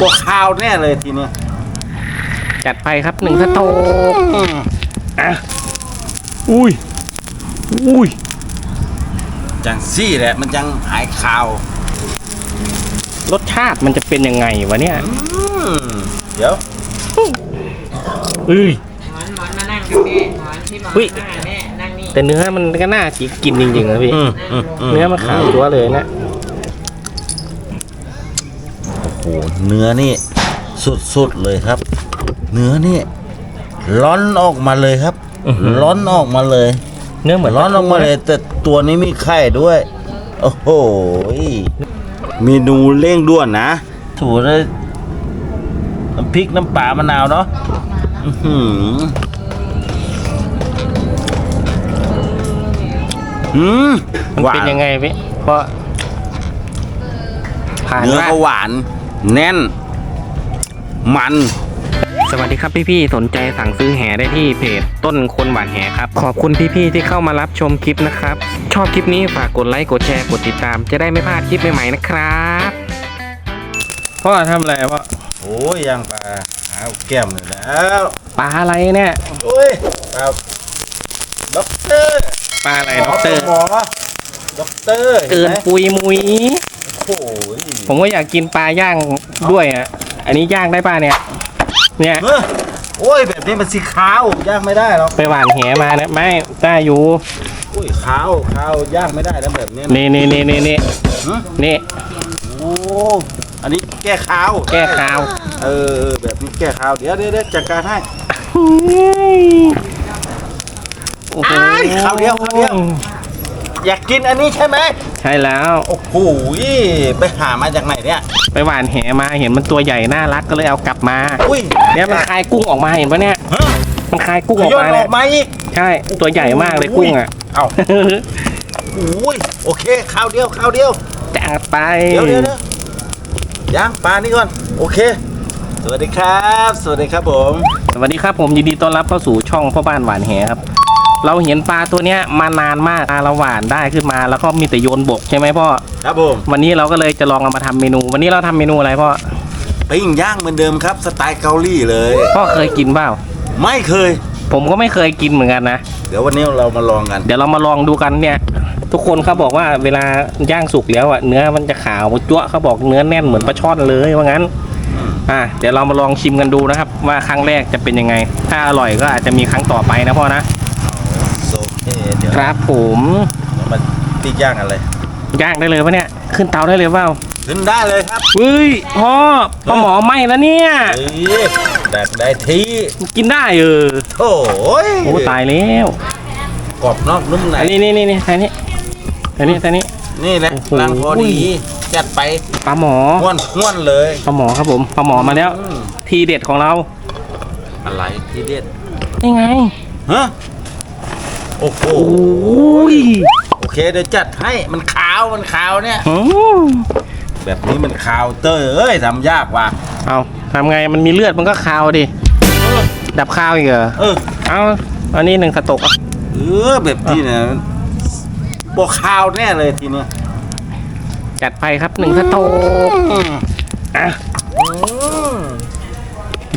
ตัวข้าวแน่เลยทีเนี้ยจัดไปครับหนึ่งสโตกอืมอะอุ้ย อุ้ย จังซี่แหละ มันจังหายข่าวรสชาติมันจะเป็นยังไงวะเนี่ย อืมเดี๋ยว เอ้ย หมอนหมอนมานั่งกับแม่หมอนที่หมอนอุ๊ย นั่งกับแม่นั่งนี่แต่เนื้อมันก็น่ากินจริงๆนะพี่ อืมอืมมเนื้อมันขาวจั๊วเลยนะ โอ้โหเนื้อนี่สุดๆเลยครับ เนื้อนี่ร้อนออกมาเลยครับ ร้อนออกมาเลย เนื้อเหมือนร้อนออกมาเลยแต่ตัวนี้มีไข่ด้วย โอ้โหเมนูเร่งด่วนนะถูเลยน้ำพริกน้ำปลามะนาวเนาะอื้อหืออืมมันหวาเป็นยังไงพี่เพราะผ่านเนื้อว่าก็หวาน แน่น มันสวัสดีครับพี่ๆ สนใจสั่งซื้อแหได้ที่เพจต้นคนหวานแหครับ ขอบคุณพี่ๆ ที่เข้ามารับชมคลิปนะครับ ชอบคลิปนี้ฝากกดไลค์ กดแชร์ กดติดตาม จะได้ไม่พลาดคลิปใหม่ๆ นะครับพ่อทำอะไรพ่อโอ้ยย่างปลาหาแก้มเลยแล้วปลาอะไรเนี่ยโอ้ยปลาด็อกเตอร์ปลาอะไรด็อกเตอร์หมอด็อกเตอร์เกินห็ไหมปุยมุย โอ้ยผมก็อยากกินปลาย่างด้วยอะ อันนี้ย่างได้ป่ะเนี่ย เนี่ยเฮ้ยโอ้ยแบบนี้มันสีขาวย่างไม่ได้หรอกไปหวานแหมาเนี่ยไม่ได้อยู่โอ้ยขาวขาวย่างไม่ได้แล้วแบบนี้นะนี่นี่นี่นี่นี่หึนี่โอ้อันนี้แก้ขาวแก้คาวเออเออแบบนี้แก้ขาวเดี๋ยวเดี๋ยวเดี๋ยวจัดการให้ โอ้โหอ้ายคราวเดียวคราวเดียว อยากกินอันนี้ใช่ไหมใช่แล้วโอ้โหไปหามาจากไหนเนี่ย ไปหวานแหมาเห็นมันตัวใหญ่น่ารักก็เลยเอากลับมาอุ้ยเนี่ยมันคายกุ้งออกมาเห็นปะเนี่ยฮะมันคายกุ้งออกโยนมาอเนี่อยกมาอีก ใช่ตัวใหญ่มากเลยกุ้งอะ เอ้าโอ้ยโอเคข้าวเดียวข้าวเดียว จัดไปเดี๋ยวเดี๋ยวเดี๋ยวย่างปลานี่ก่อน โอเค สวัสดีครับ สวัสดีครับผม สวัสดีครับผมยินดีต้อนรับเข้าสู่ช่องพ่อบ้านหวานแหครับ เราเห็นปลาตัวเนี้ยมานานมากปลาเราหวานได้ขึ้นมา แล้วก็มีแต่โยนบกใช่ไหมพ่อครับผมวันนี้เราก็เลยจะลองเอามาทำเมนู วันนี้เราทำเมนูอะไรพ่อปิ้งย่างเหมือนเดิมครับ สไตล์เกาหลีเลย พ่อเคยกินเปล่าไม่เคย ผมก็ไม่เคยกินเหมือนกันนะ เดี๋ยววันนี้เรามาลองกัน เดี๋ยวเรามาลองดูกันเนี่ย ทุกคนเขาบอกว่าเวลาย่างสุกแล้วอะเนื้อมันจะขาวจั๊วะเขาบอกเนื้อแน่นเหมือนปลาช่อนเลยว่างั้น อะเดี๋ยวเรามาลองชิมกันดูนะครับ ว่าครั้งแรกจะเป็นยังไง ถ้าอร่อยก็อาจจะมีครั้งต่อไปนะพ่อนะโอ เคเดี๋ยวครับผมเรามาปิ้งย่างกันเลยย่างได้เลยปะเนี่ย ขึ้นเตาได้เลยเปล่าขึ้นได้เลยครับเฮ้ยพ่อพ่อหมอไหมแล้วเนี่ยเอ้ยแบบได้ที่กินได้เออโอ้ยโอ้ตายแล้วกรอบนอกนุ่มในอันนี้นี่นี่นี่ทางนี้ทางนี้ทางนี้นี่แหละโอ้โหรังพอดีจัดไปปลาหมอห้วนห้วนเลยปลาหมอครับผมปลาหมอมาแล้วอืมทีเด็ดของเรา อะไรที่เด็ดนี่ไงฮะ โอ้โหโอ้ยโอเคเดี๋ยวจัดให้มันขาวมันขาวเนี่ยอืมแบบนี้มันขาวเตอร์เอ้ยทำยากว่ะเอาทำไงมันมีเลือดมันก็คาวดิดับคาวอีกเหรอ เออเอาอันนี้หนึ่งสตกอะเออแบบนี้เนี่ยบวขาวแน่เลยทีเนี้ยจัดไปครับหนึ่งสตกอืมอะ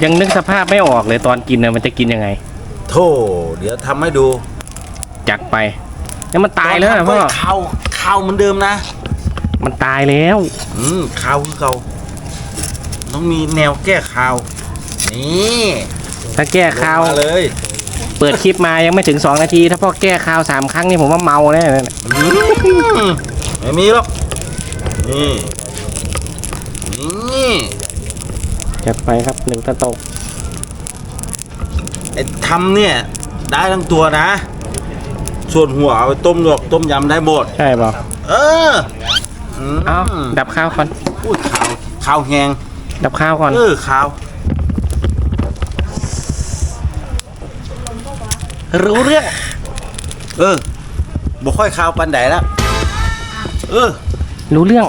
ยังนึกสภาพไม่ออกเลยตอนกินนะมันจะกินยังไง โธ่เดี๋ยวทำให้ดู จัดไปแล้วมันตายแล้วนะนพ่อทำก็ขาวขาวเหมือนเดิมนะ มันตายแล้ว อืมขาวคือเขาต้องมีแนวแก้ขาว นี่ถ้าแก้คาวลงมาเลย เปิดคลิปมายังไม่ถึง2นาที ถ้าพ่อแก้คาวสามครั้งนี่ผมว่าเมาแน่เลยอืมไม่มีหรอกนี่นี่จัดไปครับหนึ่งสตกไอ้ทำเนี่ย ได้ทั้งตัวนะ ส่วนหัวเอาไปต้มหลวกต้มยำได้หมด ใช่เปล่าเอออืมเอาดับข้าวก่อนอุ้ยขาวขาวแหงดับข้าวก่อน เออขาว รู้เรื่อง เออบ่ค่อยขาวปันใดแล้วเออรู้เรื่อง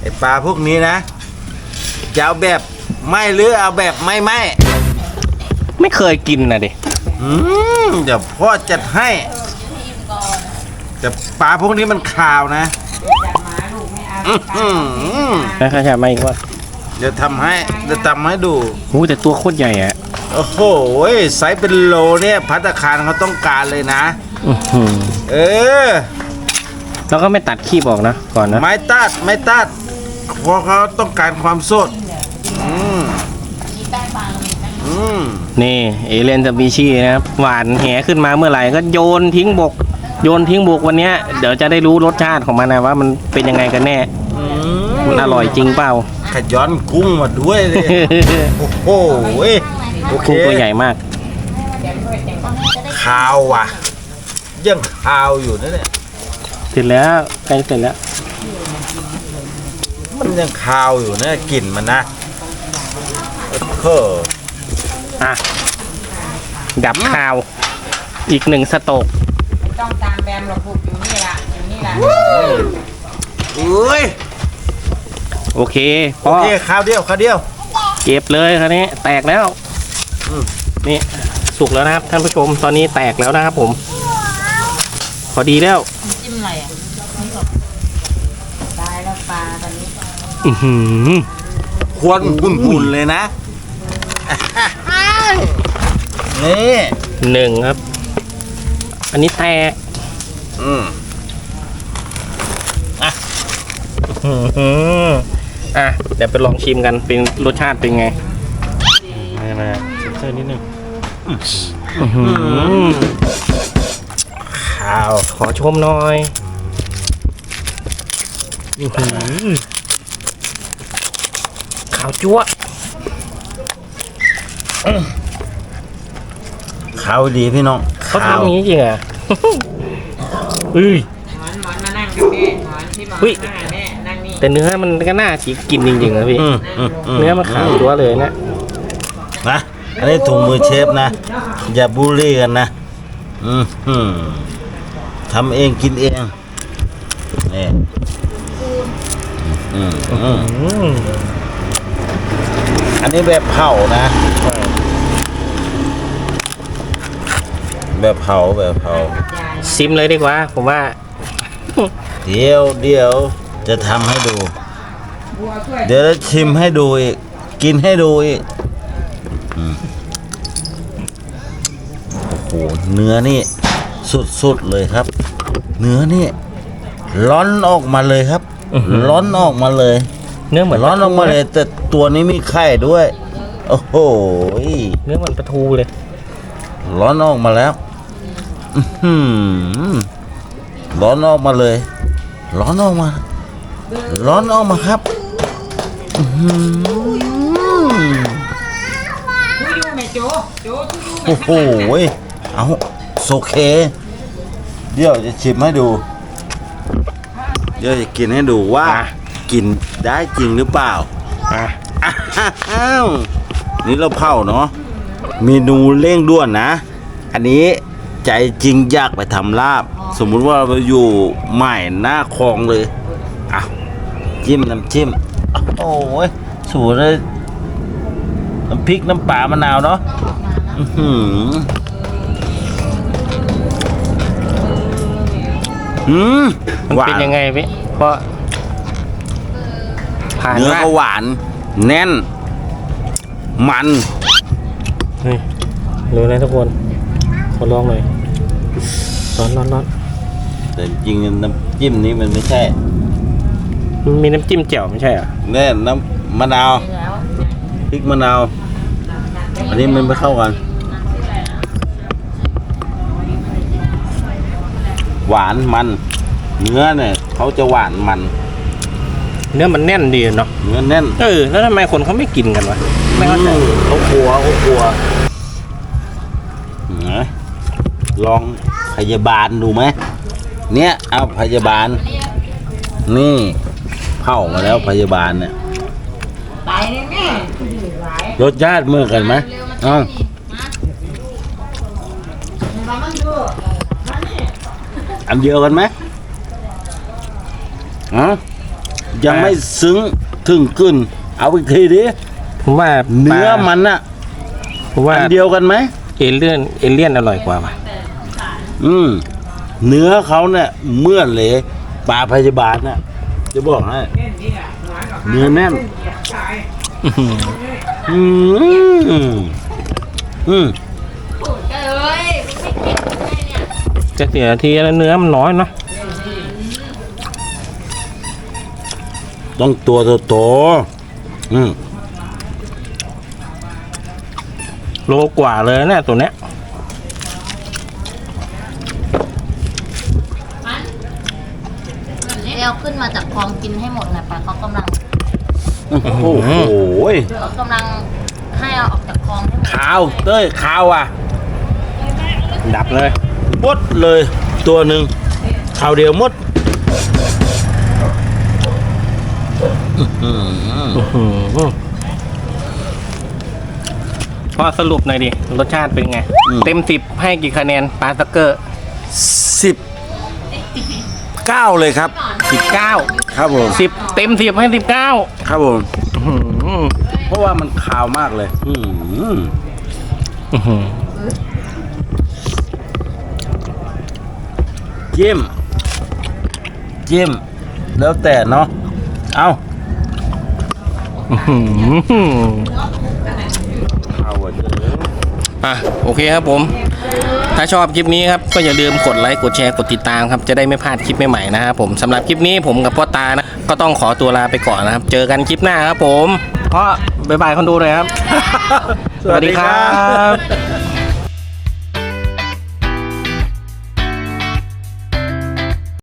ไอปลาพวกนี้นะจะเอาแบบไม่หรือเอาแบบไม่ไม่ ไม่เคยกินนะดิ อืมเดี๋ยวพ่อจัดให้แต่ปลาพวกนี้มันขาวนะอื้อหือนะครับจะมาอีกว่าเดี๋ยวทำให้เดี๋ยวทำให้ดู โอ้แต่ตัวโคตรใหญ่อะโอ้โหไซส์เป็นโลเนี่ยพัตตาคารเขาต้องการเลยนะ อื้อหือเออ แล้วก็ไม่ตัดขี้บอกนะก่อนนะ ไม้ตัดไม้ตัดเพราะเขาต้องการความสด อืมอืม นี่เอเลนสปีชีนะครับ หวานแหขึ้นมาเมื่อไหร่ก็โยนทิ้งบก โยนทิ้งบกวันเนี้ยเดี๋ยวจะได้รู้รสชาติของมันนะว่ามันเป็นยังไงกันแน่อืมันอร่อยจริงเปล่าขย้อนกุ้งมาด้วยเลยโอ้โหโอเคกุ้งตัวใหญ่มากคาวว่ะยังคาวอยู่นะเนี่ยเสร็จแล้วใกล้เสร็จแล้ว มันยังคาวอยู่นะกลิ่นมันนะเออ อะ ดับข่าว อีกหนึ่งสโตกต้องตามแบมหลบบุกอยู่นี่ละอยู่นี่ละอุ้ยโอเคพโออเคคราวเดียวคราวเดียว เก็บเลยคราวนี้ แตกแล้วอืม นี่สุกแล้วนะครับ ท่านผู้ชมตอนนี้แตกแล้วนะครับผม พอดีแล้ว จิ้มอะไรอะนี่บอกตายแล้วปลาตอนนี้ อือหือ ควนหุ่นๆเลยนะ นี่หนึ่งครับ อันนี้แตกอืมอื้อหืออะ เดี๋ยวไปลองชิมกัน เป็นรสชาติเป็นไง มามาเซ็นเซอร์นิดนึงอื้อหือข้าว ขอชมหน่อยอื้อหือขาวจั๊วะข้าวดีพี่น้องเขาทำอย่างนี้จริงเหรอะเฮ้ย หมอนหมอนมานั่งกับแม่หมอนที่หมอนเฮ้ยนั่งกับแม่นั่งนี่แต่เนื้อมันก็น่ากินจริงๆนะพี่ อืมอืมมเนื้อมันขาวจั๊วเลยนะนะอันนี้ถุงมือเชฟนะ อย่าบูลลี่กันนะ อืมอืมทำเองกินเองนี่อืมอืม อืมอันนี้แบบเผานะ แบบเผาแบบเผายายซิมเลยดีกว่า ผมว่า เดี๋ยวเดี๋ยวจะทำให้ดูบัวช่วยเดี๋ยวจะชิมให้ดูอีก กินให้ดูอีกอืมโอ้โหเนื้อนี่สุดๆเลยครับ เนื้อนี่ร้อนออกมาเลยครับอื้อหือ ร้อนออกมาเลย เนื้อเหมือนร้อนออกมาเลยแต่ตัวนี้มีไข่ด้วย โอ้โห เนื้อเหมือนปลาทูเลย ร้อนออกมาแล้วอื้อหือ ร้อนออกมาเลย ร้อนออกมา ร้อนออกมาครับอื้อหือทุยูแม่โจโจทุยูแม่โอ้โหเอาโอเค เดี๋ยวจะชิมให้ดู เดี๋ยวจะกินให้ดูว่าอะกินได้จริงหรือเปล่าอะอ้าวนี่เราเผาเนาะเมนูเร่งด่วนนะ อันนี้ ใจจริงอยากไปทำลาบ สมมุติว่าเราอยู่ใหม่หน้าคลองเลยอะจิ้มน้ำจิ้ม โอ้ยสูตรเลยน้ำพริกน้ำปลามะนาวเนาะอื้อหืออืมมันหวาเป็นนยังไงพี่เพราะผ่านเนื้อว่าก็หวาน แน่น มันเฮ้ยรู้นะทุกคน ขอลองหน่อยร้อนร้อนร้อนแต่จริงๆน้ำจิ้มนี้มันไม่ใช่ มันมีน้ำจิ้มแจ่วไม่ใช่เหรอแน่น้ำมะนาวแล้วพริกมะนาว อันนี้มันไม่เข้ากัน หวานมัน เนื้อเนี่ยเขาจะหวานมัน เนื้อมันแน่นดีเนาะเนื้อแน่น เออ แล้วทำไมคนเขาไม่กินกันวะ ไม่เข้าใจอืมเขากลัวเขากลัวนะ ลองพยาบาลดูไหมเนี่ยเอาพยาบาล นี่เผามาแล้วพยาบาลเนี่ยตายเลยแม่หลายรสชาติเหมือนกันไหมเอ้ามามันดูมานี่อันเดียวกันไหมฮะยังไม่ซึ้งถึงกึ่นเอาอีกทีดิผมว่าเนื้อปลามันอะผมว่าอันเดียวกันไหมเอเลี่ยนเอเลี่ยนอร่อยกว่าว่ะ อืมเนื้อเขาเนี่ยเมื่อนเลยปลาพยาบาลน่ะจะบอกให้เล่นนี่แหละหวานกับเนื้อแน่นตายอื้อหืออืมอืมเอ้ยไม่กินไงเนี่ยจะเสียทีแล้วเนื้อมันน้อยเนาะต้องตัวโตๆอืมโลกว่าเลยนะตัวเนี้ย เรียวขึ้นมาจากคล องกินให้หมดนะปลาเขากำลังโอ้โหเขากำลังให้เอาออกจากคลองให้หมดขาวเต้ยขาวอะ ดับเลยหมดเลยตัวหนึ่งขาวเดียวหมดอื้อหืออื้อหือพอสรุปหน่อยดิรสชาติเป็นไง เต็มสิบให้กี่คะแนนปลาสกเกอร์สิบเก้าเลยครับสิบเก้า ครับผมสิบเต็มสิบให้สิบเก้าครับผมอื้อหือเพราะว่ามันขาวมากเลยอืมอื้อหือจิ้มจิ้มแล้วแต่เนาะเอาอื้อหือขาวอะเจออะโอเคครับผม ถ้าชอบคลิปนี้ครับก็อย่าลืมกดไลค์กดแชร์กดติดตามครับจะได้ไม่พลาดคลิปใหม่ๆนะครับผมสำหรับคลิปนี้ผมกับพ่อตานะก็ต้องขอตัวลาไปก่อนนะครับ เจอกันคลิปหน้าครับผมพ่อบายบายคนดูเลยครับ สวัสดีครับ